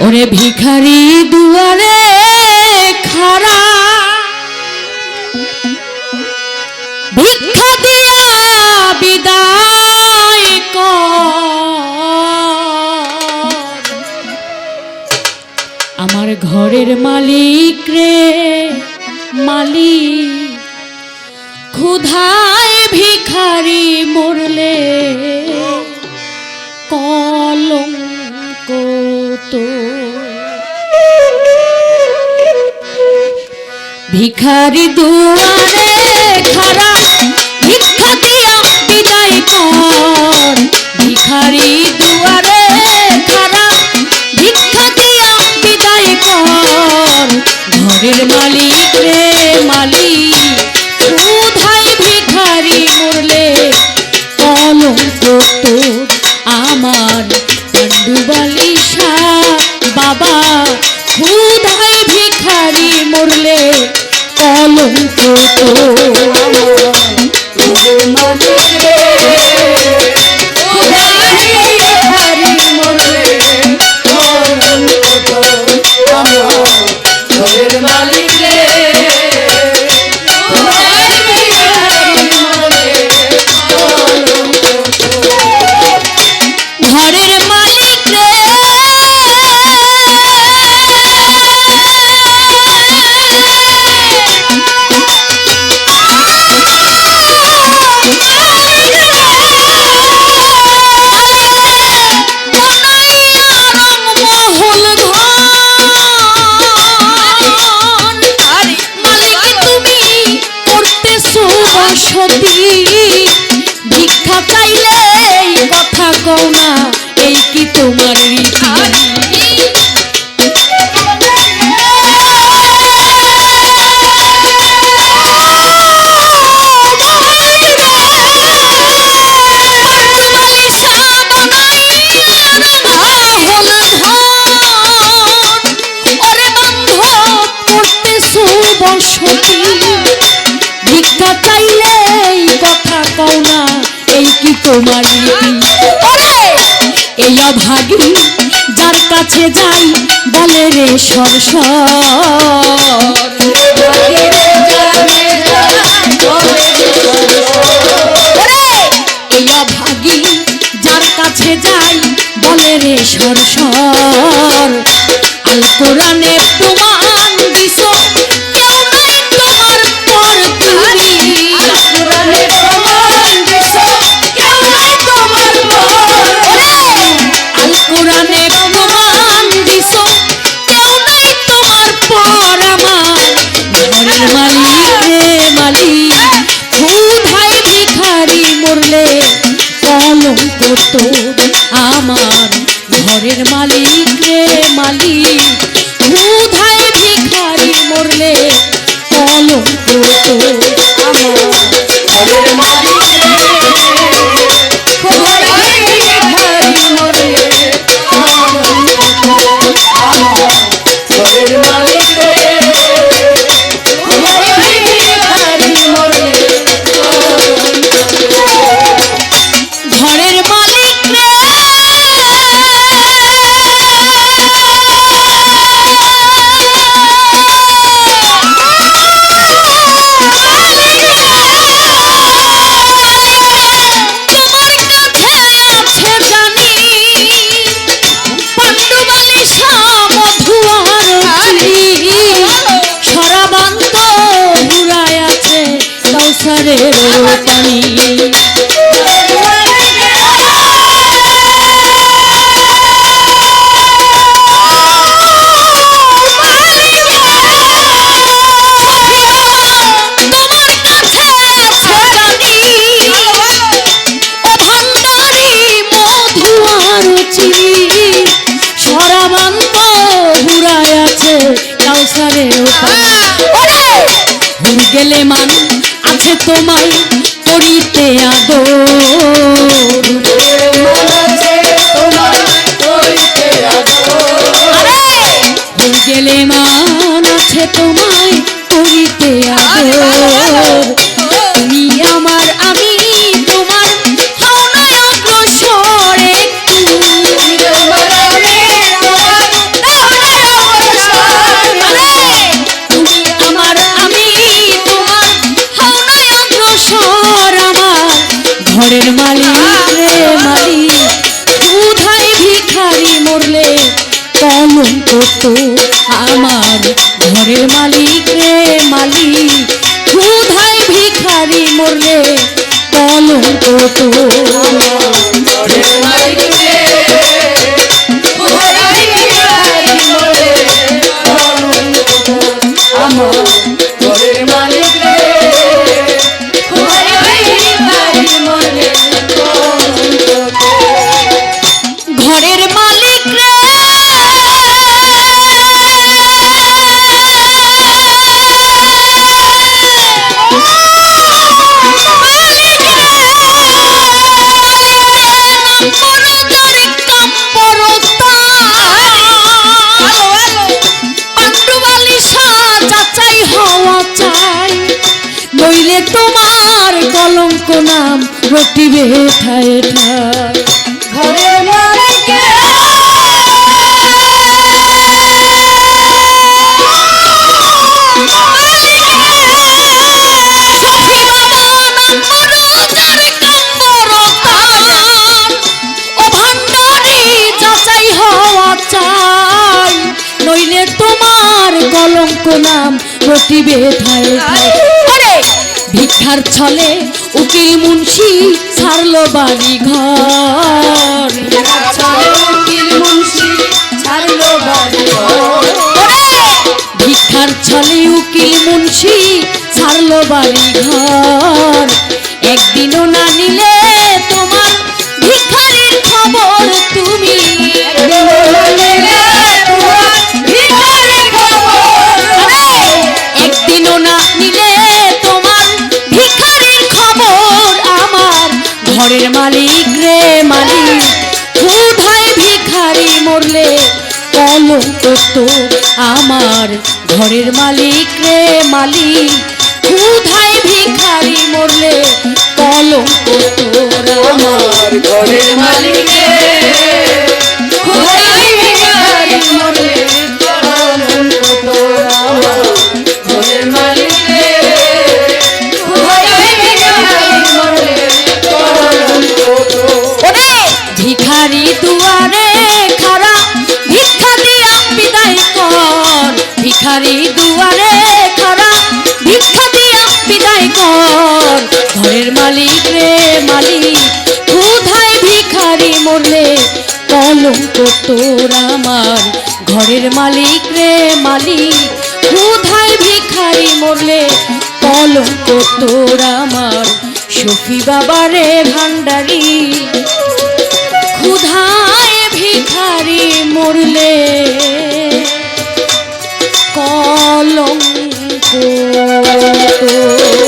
ওরে ভিখারি দুয়ারে খারা ভিক্ষা দিয়া বিদায় আমার ঘরের মালিক রে মালিক, ক্ষুধায় ভিখারি মরলে তো ভিখারি দুয়ারে খারা ভিক্ষা দিয়া বিদায় কর। ভিখারি দুয়ারে খারা ভিক্ষা দিয়া বিদায় কর। ঘরের মালিক রে মালিক কলঙ্ক সতী ভিক্ষা চাইলে কথা কও না এই কি তোমার রীতি চাইলে কথা কও না এই কি তোমার ওরে! এই অভাগী যার কাছে যাই বলে রে এই অভাগী যার কাছে যাই বলে রে সর আল কোরআনে তোর আমার ঘরের মালিক তোমায় করিতে আদর। গেলে মান আছে তোমায় তো আমার ঘরের মালিক। রে মালিক ভিখারি মরলে কলঙ্ক তো তোমার কলঙ্ক নাম রটিবে ঠায় ঠায়। ঘরের মালিক রে নইলে তোমার কলঙ্ক নাম রটিবে ঠায় ঠায়। ভিক্ষার ছলে উকিল মুন্সি ছাড়লো বাড়ি ঘর মুন্সি ছাড়লো বাড়ি ঘর। ভিক্ষার ছলে উকিল মুন্সি ছাড়লো বাড়ি ঘর একদিনও না ঘরের মালিক রে মালিক ক্ষুধায় ভিখারি মরলে কলঙ্ক তো আমার ঘরের মালিক রে মালিক। ঘরের মালিক রে মালিক ক্ষুধায় ভিখারি মরলে? কলঙ্ক তোর আমার। ঘরের মালিক রে মালিক ক্ষুধায় ভিখারি মরলে? কলঙ্ক তোর আমার। সফি বাবারে ভান্ডারি ক্ষুধায় ভিখারি মরলে? কলঙ্ক তো